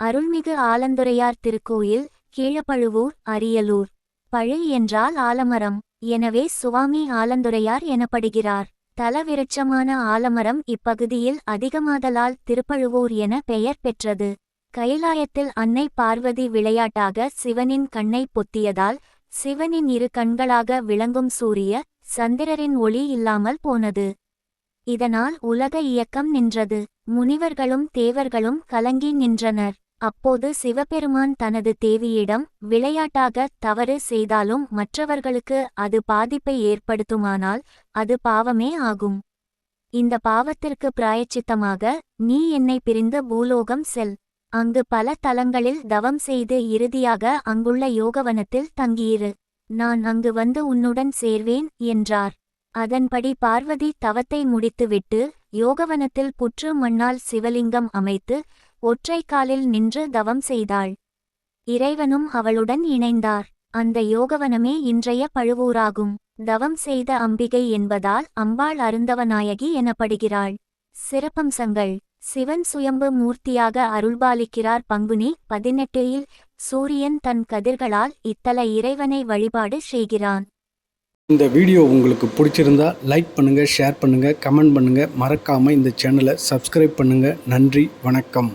அருள்மிகு ஆலந்துரையார் திருக்கோயில் கீழப்பழுவூர் அரியலூர். பழை என்றால் ஆலமரம். எனவே சுவாமி ஆலந்துரையார் எனப்படுகிறார். தலவிருட்சமான ஆலமரம் இப்பகுதியில் அதிகமாதலால் திருப்பழுவூர் என பெயர் பெற்றது. கைலாயத்தில் அன்னை பார்வதி விளையாட்டாக சிவனின் கண்ணை பொத்தியதால் சிவனின் இரு கண்களாக விளங்கும் சூரிய சந்திரரின் ஒளி இல்லாமல் போனது. இதனால் உலக இயக்கம் நின்றது. முனிவர்களும் தேவர்களும் கலங்கி நின்றனர். அப்போது சிவபெருமான் தனது தேவியிடம் விளையாட்டாக தவறு செய்தாலும் மற்றவர்களுக்கு அது பாதிப்பை ஏற்படுத்துமானால் அது பாவமே ஆகும். இந்த பாவத்திற்கு பிராயச்சித்தமாக நீ என்னை பிரிந்து பூலோகம் செல். அங்கு பல தலங்களில் தவம் செய்து இறுதியாக அங்குள்ள யோகவனத்தில் தங்கியிரு. நான் அங்கு வந்து உன்னுடன் சேர்வேன் என்றார். அதன்படி பார்வதி தவத்தை முடித்துவிட்டு யோகவனத்தில் புற்று மண்ணால் சிவலிங்கம் அமைத்து ஒற்றை காலில் நின்று தவம் செய்தாள். இறைவனும் அவளுடன் இணைந்தார். அந்த யோகவனமே இன்றைய பழுவூராகும். தவம் செய்த அம்பிகை என்பதால் அம்பாள் அருந்தவநாயகி எனப்படுகிறாள். சிறப்பம்சங்கள். சிவன் சுயம்பு மூர்த்தியாக அருள்பாலிக்கிறார் பங்குனி பதினெட்டில் சூரியன் தன் கதிர்களால் இத்தல இறைவனை வழிபாடு செய்கிறான். இந்த வீடியோ உங்களுக்கு பிடிச்சிருந்தா லைக் பண்ணுங்கள் ஷேர் பண்ணுங்கள் கமெண்ட் பண்ணுங்கள் மறக்காமல் இந்த சேனலை சப்ஸ்கிரைப் பண்ணுங்கள் நன்றி வணக்கம்.